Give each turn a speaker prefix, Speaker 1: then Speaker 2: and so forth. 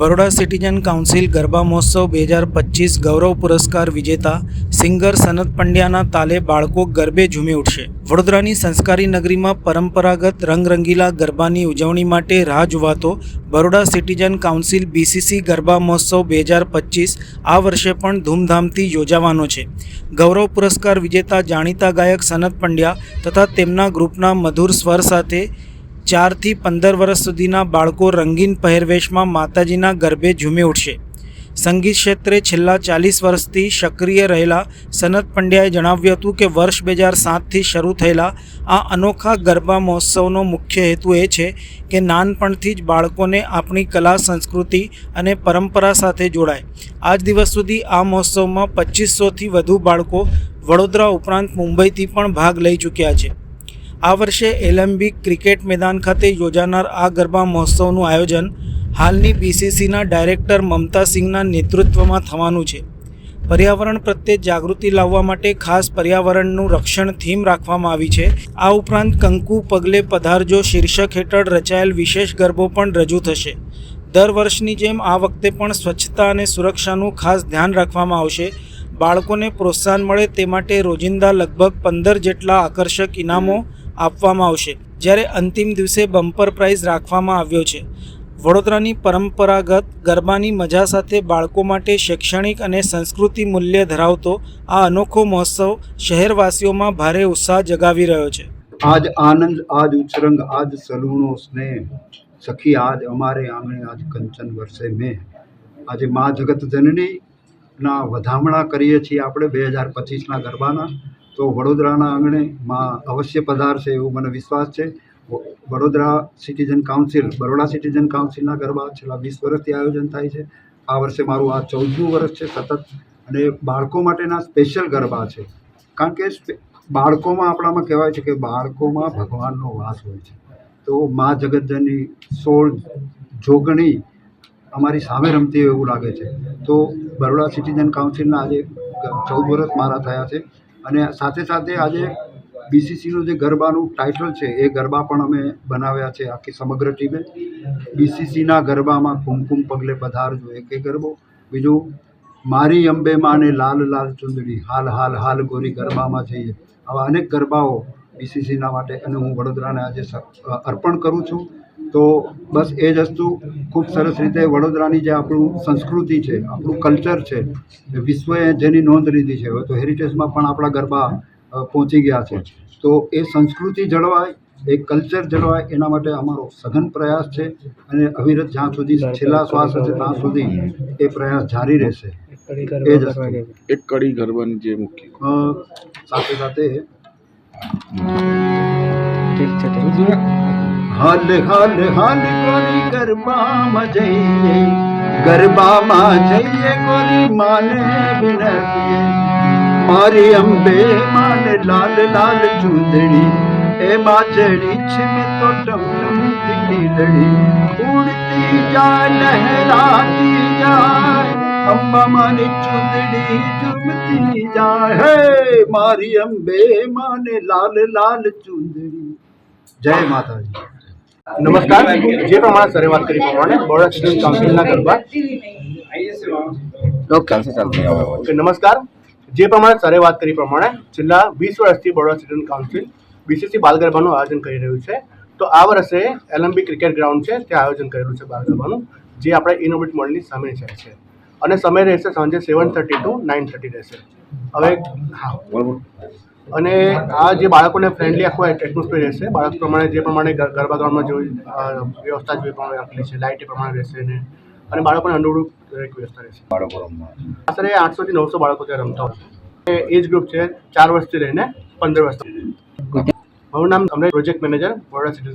Speaker 1: Baroda citizen council garba મહોત્સવ બે હજાર પચીસ ગૌરવ પુરસ્કાર વિજેતા સિંગર સનત પંડ્યાના તાલે બાળકો ગરબે ઝૂમી ઉઠશે. વડોદરાની સંસ્કારી નગરીમાં પરંપરાગત રંગરંગીલા ગરબાની ઉજવણી માટે રાહ જોવાતો Baroda citizen council BCC garba મહોત્સવ બે હજાર પચીસ આ વર્ષે પણ ધૂમધામથી યોજાવાનો છે. ગૌરવ પુરસ્કાર વિજેતા જાણીતા ગાયક સનત પંડ્યા તથા તેમના ગ્રુપના મધુર સ્વર સાથે ચારથી પંદર વર્ષ સુધીના બાળકો રંગીન પહેરવેશમાં માતાજીના ગરબે ઝૂમી ઉઠશે. સંગીત ક્ષેત્રે છેલ્લા ચાલીસ વર્ષથી સક્રિય રહેલા સનત પંડ્યાએ જણાવ્યું હતું કે વર્ષ બે હજાર સાતથી શરૂ થયેલા આ અનોખા ગરબા મહોત્સવનો મુખ્ય હેતુ એ છે કે નાનપણથી જ બાળકોને આપણી કલા, સંસ્કૃતિ અને પરંપરા સાથે જોડાય. આજ દિવસ સુધી આ મહોત્સવમાં પચીસોથી વધુ બાળકો વડોદરા ઉપરાંત મુંબઈથી પણ ભાગ લઈ ચૂક્યા છે. આ વર્ષે એલેમ્બિક ક્રિકેટ મેદાન ખાતે યોજાનાર આ ગરબા મહોત્સવનું આયોજન હાલની બીસીસીના ડાયરેક્ટર મમતા સિંહના નેતૃત્વમાં થવાનું છે. પર્યાવરણ પ્રત્યે જાગૃતિ લાવવા માટે ખાસ પર્યાવરણનું રક્ષણ થીમ રાખવામાં આવી છે. આ ઉપરાંત કંકુ પગલે પધારજો શીર્ષક હેઠળ રચાયેલ વિશેષ ગરબો પણ રજૂ થશે. દર વર્ષની જેમ આ વખતે પણ સ્વચ્છતા અને સુરક્ષાનું ખાસ ધ્યાન રાખવામાં આવશે. બાળકોને પ્રોત્સાહન મળે તે માટે રોજિંદા લગભગ પંદર જેટલા આકર્ષક ઇનામો આપવામાં આવશે. જ્યારે અંતિમ દિવસે બમ્પર પ્રાઇઝ રાખવામાં આવ્યો છે. વડોદરાની પરંપરાગત ગરબાની મજા સાથે બાળકો માટે શૈક્ષણિક અને સંસ્કૃતિ મૂલ્ય ધરાવતો આ અનોખો મહોત્સવ શહેરવાસીઓમાં ભારે ઉત્સાહ જગાવી રહ્યો છે.
Speaker 2: આજ આનંદ, આજ ઉછરંગ, આજ સલૂણો સ્નેહ. સખી, આજ અમારે આંગણે, આજ કંચન વર્ષે મેં. આજે મા જગત જનની ના વધામણા કરીએ છીએ આપણે બે હજાર પચીસના ગરબાના. તો વડોદરાના આંગણે માં અવશ્ય પધારશે એવું મને વિશ્વાસ છે. Vadodara citizen council, Baroda citizen કાઉન્સિલના garba છેલ્લા વીસ વર્ષથી આયોજન થાય છે. આ વર્ષે મારું આ ચૌદમું વર્ષ છે સતત અને બાળકો માટેના સ્પેશિયલ ગરબા છે. કારણ કે બાળકોમાં આપણામાં કહેવાય છે કે બાળકોમાં ભગવાનનો વાસ હોય છે. તો મા જગતજનની સોળ જોગણી અમારી સામે રમતી હોય એવું લાગે છે. તો બરોડા સિટીઝન કાઉન્સિલના આજે ચૌદ વર્ષ મારા થયા છે. અને સાથે સાથે આજે બીસીસીનું જે ગરબાનું ટાઇટલ છે, એ ગરબા પણ અમે બનાવ્યા છે આખી સમગ્ર ટીમે બીસીસીના ગરબામાં કુમકુમ પગલે પધારજો, એક એ ગરબો. બીજું, મારી અંબે માને લાલ લાલ ચુંદડી, હાલ હાલ હાલ ગોરી ગરબામાં જઈએ. આવા અનેક ગરબાઓ બીસીસીના માટે અને હું વડોદરાને આજે અર્પણ કરું છું. તો બસ એ જ વસ્તુ ખૂબ સરસ રીતે વડોદરાની જે આપણું સંસ્કૃતિ છે આપણું કલ્ચર છે વિશ્વએ જેની નોંધ લીધી છે. હવે તો હેરિટેજમાં પણ આપણા ગરબા પહોંચી ગયા છે. તો એ સંસ્કૃતિ જળવાય એ કલ્ચર જળવાય એના માટે અમારો સઘન પ્રયાસ છે અને અવિરત જ્યાં સુધી છેલ્લા શ્વાસ હશે ત્યાં સુધી એ પ્રયાસ જારી રહેશે. એ જ
Speaker 3: એક કડી ગરબાની જે મુખ્ય
Speaker 2: સાથે સાથે સાથે હાલ હાલ હાલ ગોરી ગરબામાં જઈએ? ગરબામાં જઈએ ગોરી માને વિનતીએ? મારી અંબે માને લાલ લાલ ચૂંદડી એમાં ચડી છે મેં તો ટમટમ ટીલડી ઉડતી જાય, લહેરાતી જાય અંબા માની ચૂંદડી ઝૂમતી જાય. હે, મારી અંબે માને લાલ લાલ ચૂંદડી. જય માતાજી.
Speaker 4: નમસ્કાર. જે પ્રમાણે સરે વાત કરી પ્રમાણે બોર્ડ સ્ટુડન્ટ કાઉન્સિલના ગરબા નમસ્કાર. જે પ્રમાણે સરે વાત કરી પ્રમાણે છેલ્લા વીસ વર્ષથી બરોડા સ્ટુડન્ટ કાઉન્સિલ બીસીસી બાલ ગરબાનું આયોજન કરી રહ્યું છે. તો આ વર્ષે એલએમબી ક્રિકેટ ગ્રાઉન્ડ છે ત્યાં આયોજન કરેલું છે બાલ ગરબાનું જે આપણે ઇનોવેટ મોડલની સામે છે. અને સમય રહેશે સાંજે seven thirty to nine thirty રહેશે. હવે હા.
Speaker 3: બરોબર
Speaker 4: અને આ જે બાળકોને ફ્રેન્ડલી આખું એટમોસ્ફિયર રહેશે. બાળક પ્રમાણે જે પ્રમાણે ગર- ગરબા ગ્રાઉન્ડમાં જોઈ વ્યવસ્થા જે પ્રમાણે રાખેલી છે. લાઇટ એ પ્રમાણે રહેશે ને અને બાળકોને અનુરૂપ દરેક વ્યવસ્થા રહેશે. બાળકો આશરે આઠસોથી નવસો બાળકો ત્યાં રમતા હોય એજ ગ્રુપ છે ચાર વર્ષથી લઈને પંદર વર્ષ. મારું નામ અમને પ્રોજેક્ટ મેનેજર વડોદરા સિટી